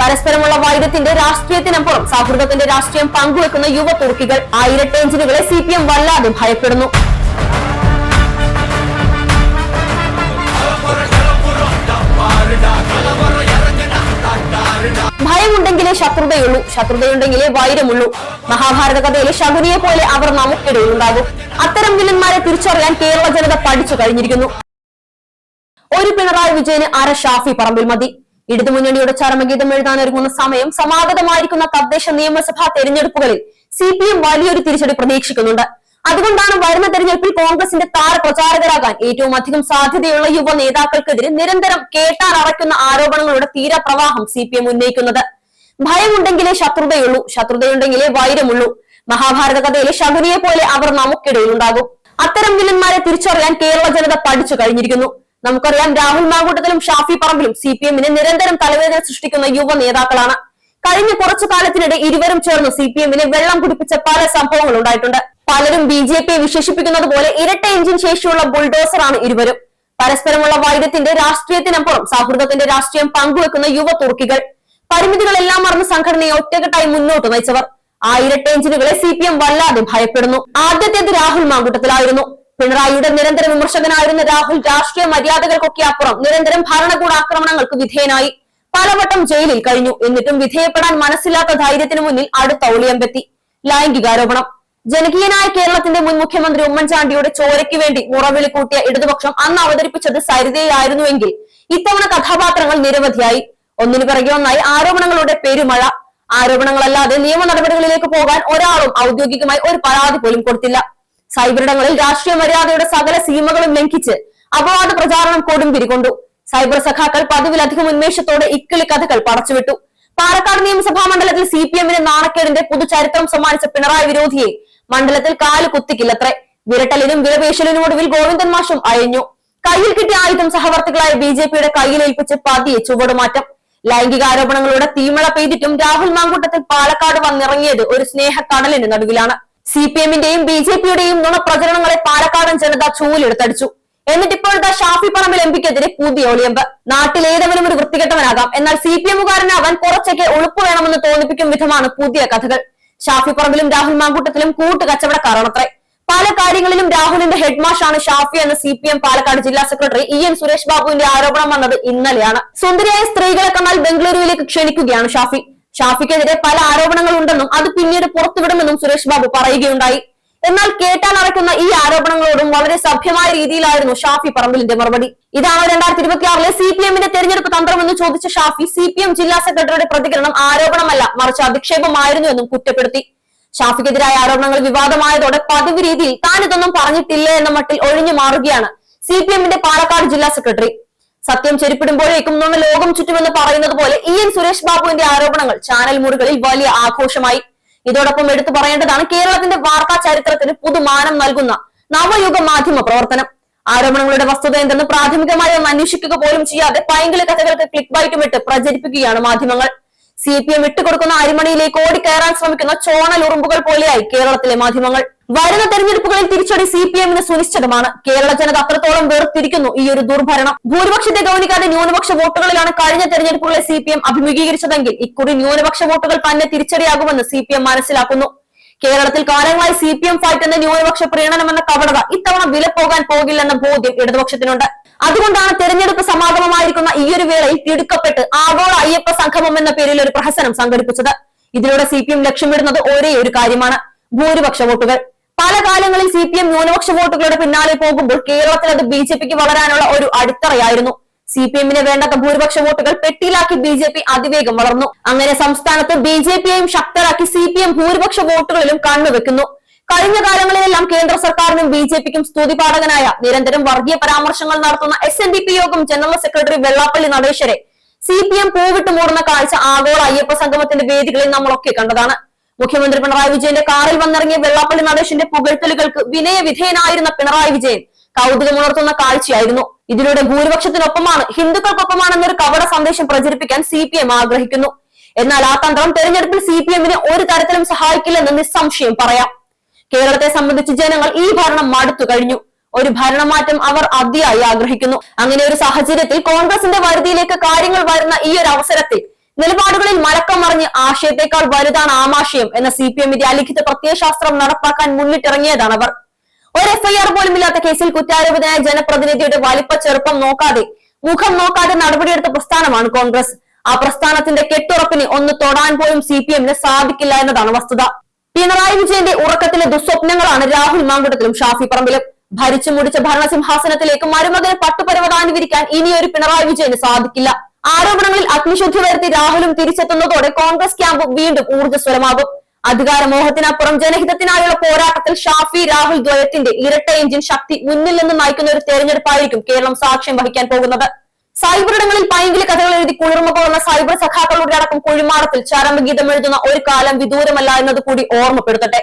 പരസ്പരമുള്ള വൈരത്തിന്റെ രാഷ്ട്രീയത്തിനപ്പുറം സൗഹൃദത്തിന്റെ രാഷ്ട്രീയം പങ്കുവെക്കുന്ന യുവ തുർക്കികൾ ആയിരത്തി എഞ്ചിനുകളെ സി പി എം വല്ലാതെ ഭയപ്പെടുന്നു. ഭയമുണ്ടെങ്കിലേ ശത്രുതയുള്ളൂ ശത്രുതയുണ്ടെങ്കിലേ വൈരമുള്ളൂ. മഹാഭാരത കഥയിലെ ശകുനിയെ പോലെ അവർ നമുക്കിടയിലുണ്ടാകും അത്തരം വില്ലന്മാരെ തിരിച്ചറിയാൻ കേരള ജനത പഠിച്ചു കഴിഞ്ഞിരിക്കുന്നു. ഒരു പിണറായി വിജയന് അര ഷാഫി പറമ്പിൽ മതി. ഇടതുമുന്നണിയുടെ ചരമഗീതം എഴുതാനൊരുങ്ങുന്ന സമയം സമാഗതമായിരിക്കുന്ന തദ്ദേശ നിയമസഭാ തെരഞ്ഞെടുപ്പുകളിൽ സി പി എം വലിയൊരു തിരിച്ചടി പ്രതീക്ഷിക്കുന്നുണ്ട്. അതുകൊണ്ടാണ് വരുന്ന തെരഞ്ഞെടുപ്പിൽ കോൺഗ്രസിന്റെ താര പ്രചാരകരാകാൻ ഏറ്റവും അധികം സാധ്യതയുള്ള യുവ നേതാക്കൾക്കെതിരെ നിരന്തരം കേട്ടാൻ അറയ്ക്കുന്ന ആരോപണങ്ങളുടെ തീരപ്രവാഹം സി പി എം ഉന്നയിക്കുന്നത്. ഭയമുണ്ടെങ്കിലേ ശത്രുതയുള്ളൂ ശത്രുതയുണ്ടെങ്കിലേ വൈരമുള്ളൂ. മഹാഭാരത കഥയിലെ ശകുനിയെ പോലെ അവർ നമുക്കിടയിലുണ്ടാകും അത്തരം വില്ലന്മാരെ തിരിച്ചറിയാൻ കേരള ജനത പഠിച്ചു കഴിഞ്ഞിരിക്കുന്നു. നമുക്കറിയാം രാഹുൽ മാങ്കൂട്ടത്തിലും ഷാഫി പറമ്പിലും സി പി എമ്മിന് നിരന്തരം തലവേദന സൃഷ്ടിക്കുന്ന യുവ നേതാക്കളാണ്. കഴിഞ്ഞ കുറച്ചു കാലത്തിനിടെ ഇരുവരും ചേർന്ന് സി പി എമ്മിനെ വെള്ളം കുടിപ്പിച്ച പല സംഭവങ്ങൾ ഉണ്ടായിട്ടുണ്ട്. പലരും ബി ജെ പിയെ വിശേഷിപ്പിക്കുന്നത് പോലെ ഇരട്ട എഞ്ചിൻ ശേഷിയുള്ള ബുൾഡോസറാണ് ഇരുവരും. പരസ്പരമുള്ള വൈദ്യത്തിന്റെ രാഷ്ട്രീയത്തിനപ്പുറം സൗഹൃദത്തിന്റെ രാഷ്ട്രീയം പങ്കുവെക്കുന്ന യുവ തുർക്കികൾ. പരിമിതികളെല്ലാം മറന്ന് സംഘടനയെ ഒറ്റക്കെട്ടായി മുന്നോട്ട് നയിച്ചവർ. ആ ഇരട്ട എഞ്ചിനുകളെ സി പി എം വല്ലാതെ ഭയപ്പെടുന്നു. ആദ്യത്തേത് രാഹുൽ മാങ്കൂട്ടത്തിലായിരുന്നു. പിണറായിയുടെ നിരന്തര വിമർശകനായിരുന്ന രാഹുൽ രാഷ്ട്രീയ മര്യാദകൾക്കൊക്കെ അപ്പുറം നിരന്തരം ഭരണകൂട ആക്രമണങ്ങൾക്ക് വിധേയനായി പലവട്ടം ജയിലിൽ കഴിഞ്ഞു. എന്നിട്ടും വിധേയപ്പെടാൻ മനസ്സില്ലാത്ത ധൈര്യത്തിന് മുന്നിൽ അടുത്ത ഒളിയമ്പെത്തി. ലൈംഗികാരോപണം. ജനകീയനായ കേരളത്തിന്റെ മുൻ മുഖ്യമന്ത്രി ഉമ്മൻചാണ്ടിയുടെ ചോരയ്ക്ക് വേണ്ടി മുറവിളി കൂട്ടിയ ഇടതുപക്ഷം അന്ന് അവതരിപ്പിച്ചത് സരിതയായിരുന്നുവെങ്കിൽ ഇത്തവണ കഥാപാത്രങ്ങൾ നിരവധിയായി. ഒന്നിനു പിറകെ ഒന്നായി ആരോപണങ്ങളുടെ പെരുമഴ. ആരോപണങ്ങളല്ലാതെ നിയമ നടപടികളിലേക്ക് പോകാൻ ഒരാളും ഔദ്യോഗികമായി ഒരു പരാതി പോലും കൊടുത്തില്ല. സൈബറിടങ്ങളിൽ രാഷ്ട്രീയ മര്യാദയുടെ സകല സീമകളും ലംഘിച്ച് അപവാദ പ്രചാരണം കൊടും പിരികൊണ്ടു സൈബർ സഖാക്കൾ പതിവിലധികം ഉന്മേഷത്തോടെ ഇക്കിളി കഥകൾ പടച്ചുവിട്ടു. പാലക്കാട് നിയമസഭാ മണ്ഡലത്തിൽ സി പി എമ്മിന് നാണക്കേടിന്റെ പുതുചരിത്രം സമ്മാനിച്ച പിണറായി വിരോധിയെ മണ്ഡലത്തിൽ കാൽ കുത്തിക്കില്ലത്രേ. വിരട്ടലിനും വിലപേശലിനും ഒടുവിൽ ഗോവിന്ദൻ മാഷും അയഞ്ഞു. കയ്യിൽ കിട്ടിയ ആയുധം സഹവർത്തികളായ ബി ജെ പിയുടെ കയ്യിലേൽപ്പിച്ച് പതിയെ ചുവടുമാറ്റം. ലൈംഗിക ആരോപണങ്ങളുടെ തീമഴ പെയ്തിട്ടും രാഹുൽ മാങ്കൂട്ടത്തിൽ പാലക്കാട് വന്നിറങ്ങിയത് ഒരു സ്നേഹക്കടലിന് നടുവിലാണ്. സി പി എമ്മിന്റെയും ബി ജെ പിയുടെയും നുണപ്രചരണങ്ങളെ പാലക്കാടൻ ജനത ചൂലെടുത്തടിച്ചു. എന്നിട്ട് ഇപ്പോഴത്തെ ഷാഫി പറമ്പിൽ എംപിക്കെതിരെ പുതിയ ഒളിയമ്പ്. നാട്ടിൽ ഏതെങ്കിലും ഒരു വൃത്തികെട്ടവനാകാം. എന്നാൽ സി പി എമ്മുകാരനാകാൻ കുറച്ചൊക്കെ ഒളിപ്പ് വേണമെന്ന് തോന്നിപ്പിക്കും വിധമാണ് പുതിയ കഥകൾ. ഷാഫി പറമ്പിലും രാഹുൽ മാങ്കൂട്ടത്തിലും കൂട്ട് കച്ചവടക്കാരാണത്രേ പല കാര്യങ്ങളിലും രാഹുലിന്റെ ഹെഡ്മാഷ് ആണ് ഷാഫി എന്ന സി പി എം പാലക്കാട് ജില്ലാ സെക്രട്ടറി ഇ എൻ സുരേഷ് ബാബുവിന്റെ ആരോപണം വന്നത് ഇന്നലെയാണ്. സുന്ദരിയായ സ്ത്രീകളെ കണ്ടാൽ ബംഗളൂരുവിലേക്ക് ക്ഷണിക്കുകയാണ് ഷാഫി. ഷാഫിക്കെതിരെ പല ആരോപണങ്ങൾ ഉണ്ടെന്നും അത് പിന്നീട് പുറത്തുവിടുമെന്നും സുരേഷ് ബാബു പറയുകയുണ്ടായി. എന്നാൽ കേട്ടാൽ അടയ്ക്കുന്ന ഈ ആരോപണങ്ങളോടും വളരെ സഭ്യമായ രീതിയിലായിരുന്നു ഷാഫി പറമ്പിലിന്റെ മറുപടി. ഇതാണ് രണ്ടായിരത്തി ഇരുപത്തിയാറിലെ സി പി എമ്മിന്റെ തെരഞ്ഞെടുപ്പ് തന്ത്രമെന്ന് ചോദിച്ച ഷാഫി സി പി എം ജില്ലാ സെക്രട്ടറിയുടെ പ്രതികരണം ആരോപണമല്ല മറിച്ച് അധിക്ഷേപമായിരുന്നു എന്നും കുറ്റപ്പെടുത്തി. ഷാഫിക്കെതിരായ ആരോപണങ്ങൾ വിവാദമായതോടെ പതിവ് രീതിയിൽ താൻ ഇതൊന്നും പറഞ്ഞിട്ടില്ല എന്ന മട്ടിൽ ഒഴിഞ്ഞു മാറുകയാണ് സി പി എമ്മിന്റെ പാലക്കാട് ജില്ലാ സെക്രട്ടറി. സത്യം ചെരുപ്പിടുമ്പോഴേക്കും നമ്മൾ ലോകം ചുറ്റുമെന്ന് പറയുന്നത് പോലെ ഇ എൻ സുരേഷ് ബാബുവിന്റെ ആരോപണങ്ങൾ ചാനൽ മുറികളിൽ വലിയ ആഘോഷമായി. ഇതോടൊപ്പം എടുത്തു പറയേണ്ടതാണ് കേരളത്തിന്റെ വാർത്താ ചരിത്രത്തിന് പുതുമാനം നൽകുന്ന നവയുഗ മാധ്യമ പ്രവർത്തനം. ആരോപണങ്ങളുടെ വസ്തുത എന്തെന്ന് പ്രാഥമികമായി ഒന്ന് അന്വേഷിക്കുക പോലും ചെയ്യാതെ പൈങ്കിളി കഥകൾക്ക് ക്ലിക്ക് ബൈറ്റും ഇട്ട് പ്രചരിപ്പിക്കുകയാണ് മാധ്യമങ്ങൾ. സി പി എം വിട്ടുകൊടുക്കുന്ന അരിമണിയിലേക്ക് ഓടിക്കയറാൻ ശ്രമിക്കുന്ന ചോണൽ ഉറുമ്പുകൾ പോലെയായി കേരളത്തിലെ മാധ്യമങ്ങൾ. വരുന്ന തെരഞ്ഞെടുപ്പുകളിൽ തിരിച്ചടി സി പി എമ്മിന് സുനിശ്ചിതമാണ്. കേരള ജനത അത്രത്തോളം വേർതിരിക്കുന്നു ഈ ഒരു ദുർഭരണം. ഭൂരിപക്ഷത്തെ ഗൗനിക്കാതെ ന്യൂനപക്ഷ വോട്ടുകളിലാണ് കഴിഞ്ഞ തെരഞ്ഞെടുപ്പുകളെ സി പി എം അഭിമുഖീകരിച്ചതെങ്കിൽ ഇക്കുറി ന്യൂനപക്ഷ വോട്ടുകൾ തന്നെ തിരിച്ചടിയാകുമെന്ന് സി പി എം മനസ്സിലാക്കുന്നു. കേരളത്തിൽ കാലങ്ങളായി സി പി എം ഫൈറ്റ് എന്ന ന്യൂനപക്ഷ പ്രീണനമെന്ന കപടത ഇത്തവണ വില പോകാൻ പോകില്ലെന്ന ബോധ്യം ഇടതുപക്ഷത്തിനുണ്ട്. അതുകൊണ്ടാണ് തെരഞ്ഞെടുപ്പ് സമാഗമമായിരിക്കുന്ന ഈ ഒരു വേളയിൽ തിടുക്കപ്പെട്ട് ആഗോള അയ്യപ്പ സംഗമം എന്ന പേരിൽ ഒരു പ്രഹസനം സംഘടിപ്പിച്ചത്. ഇതിലൂടെ സി പി എം ലക്ഷ്യമിടുന്നത് ഒരേ ഒരു കാര്യമാണ്. ഭൂരിപക്ഷ വോട്ടുകൾ. പല കാലങ്ങളിൽ സി പി എം ന്യൂനപക്ഷ വോട്ടുകളുടെ പിന്നാലെ പോകുമ്പോൾ കേരളത്തിൽ അത് ബി ജെ പിക്ക് വളരാനുള്ള ഒരു അടിത്തറയായിരുന്നു. സി പി എമ്മിന് വേണ്ടാത്ത ഭൂരിപക്ഷ വോട്ടുകൾ പെട്ടിയിലാക്കി ബി ജെ പി അതിവേഗം വളർന്നു. അങ്ങനെ സംസ്ഥാനത്ത് ബി ജെ പിയെയും ശക്തരാക്കി സി പി എം ഭൂരിപക്ഷ വോട്ടുകളിലും കണ്ണുവെക്കുന്നു കഴിഞ്ഞ കാലങ്ങളിലെല്ലാം കേന്ദ്ര സർക്കാരിനും ബി ജെ പിക്കും സ്തുതിപാഠകനായ നിരന്തരം വർഗീയ പരാമർശങ്ങൾ നടത്തുന്ന എസ് എൻ ഡി പി യോഗം ജനറൽ സെക്രട്ടറി വെള്ളാപ്പള്ളി നടേശ്വരെ സി പി എം പൂവിട്ട് മൂടുന്ന കാഴ്ച ആഗോള അയ്യപ്പ സംഗമത്തിന്റെ വേദികളിൽ നമ്മളൊക്കെ കണ്ടതാണ്. മുഖ്യമന്ത്രി പിണറായി വിജയന്റെ കാറിൽ വന്നിറങ്ങിയ വെള്ളാപ്പള്ളി നടേശന്റെ പുകഴ്ത്തലുകൾക്ക് വിനയവിധേയനായിരുന്ന പിണറായി വിജയൻ കൗതുകമുണർത്തുന്ന കാഴ്ചയായിരുന്നു. ഇതിലൂടെ ഭൂരിപക്ഷത്തിനൊപ്പമാണ് ഹിന്ദുക്കൾക്കൊപ്പമാണെന്നൊരു കപട സന്ദേശം പ്രചരിപ്പിക്കാൻ സി പി എം ആഗ്രഹിക്കുന്നു. എന്നാൽ ആ തന്ത്രം തെരഞ്ഞെടുപ്പിൽ സി പി എമ്മിനെ ഒരു തരത്തിലും സഹായിക്കില്ലെന്ന് നിസ്സംശയം പറയാം. കേരളത്തെ സംബന്ധിച്ച് ജനങ്ങൾ ഈ ഭരണം മടുത്തു കഴിഞ്ഞു. ഒരു ഭരണമാറ്റം അവർ അതിയായി ആഗ്രഹിക്കുന്നു. അങ്ങനെ ഒരു സാഹചര്യത്തിൽ കോൺഗ്രസിന്റെ വരുതിയിലേക്ക് കാര്യങ്ങൾ വരുന്ന ഈ ഒരു അവസരത്തിൽ നിലപാടുകളിൽ മലക്കം മറിഞ്ഞ് ആശയത്തെക്കാൾ വലുതാണ് ആമാശയം എന്ന സി പി എമ്മിന്റെ അലിഖിത പ്രത്യയശാസ്ത്രം നടപ്പാക്കാൻ മുന്നിട്ടിറങ്ങിയതാണ് അവർ. ഒരു എഫ്ഐആർ പോലും ഇല്ലാത്ത കേസിൽ കുറ്റാരോപിതനായ ജനപ്രതിനിധിയുടെ വലിപ്പ ചെറുപ്പം നോക്കാതെ മുഖം നോക്കാതെ നടപടിയെടുത്ത പ്രസ്ഥാനമാണ് കോൺഗ്രസ്. ആ പ്രസ്ഥാനത്തിന്റെ കെട്ടുറപ്പിന് ഒന്ന് തൊടാൻ പോലും സി പി എമ്മിന് സാധിക്കില്ല എന്നതാണ് വസ്തുത. പിണറായി വിജയന്റെ ഉറക്കത്തിലെ ദുസ്വപ്നങ്ങളാണ് രാഹുൽ മാങ്കുടത്തിലും ഷാഫി പറമ്പിലും. ഭരിച്ചു മുടിച്ച ഭരണസിംഹാസനത്തിലേക്ക് മരുമകന് പട്ടുപരവതാനി വിരിക്കാൻ ഇനിയൊരു പിണറായി വിജയന് സാധിക്കില്ല. ആരോപണങ്ങളിൽ അഗ്നിശുദ്ധി വരുത്തി രാഹുലും തിരിച്ചെത്തുന്നതോടെ കോൺഗ്രസ് ക്യാമ്പ് വീണ്ടും ഊർജസ്വലമാകും. അധികാരമോഹത്തിനപ്പുറം ജനഹിതത്തിനായുള്ള പോരാട്ടത്തിൽ ഷാഫി രാഹുൽ ദ്വയത്തിന്റെ ഇരട്ട എഞ്ചിൻ ശക്തി മുന്നിൽ നിന്ന് നയിക്കുന്ന ഒരു തെരഞ്ഞെടുപ്പായിരിക്കും കേരളം സാക്ഷ്യം വഹിക്കാൻ പോകുന്നത്. സൈബറിടങ്ങളിൽ പൈങ്കിളി കഥകൾ എഴുതി കുളിർമ പോകുന്ന സൈബർ സഖാക്കളുടെ അടക്കം കുഴിമാടത്തിൽ ചരമഗീതം എഴുതുന്ന ഒരു കാലം വിദൂരമല്ല എന്നത് കൂടി ഓർമ്മപ്പെടുത്തട്ടെ.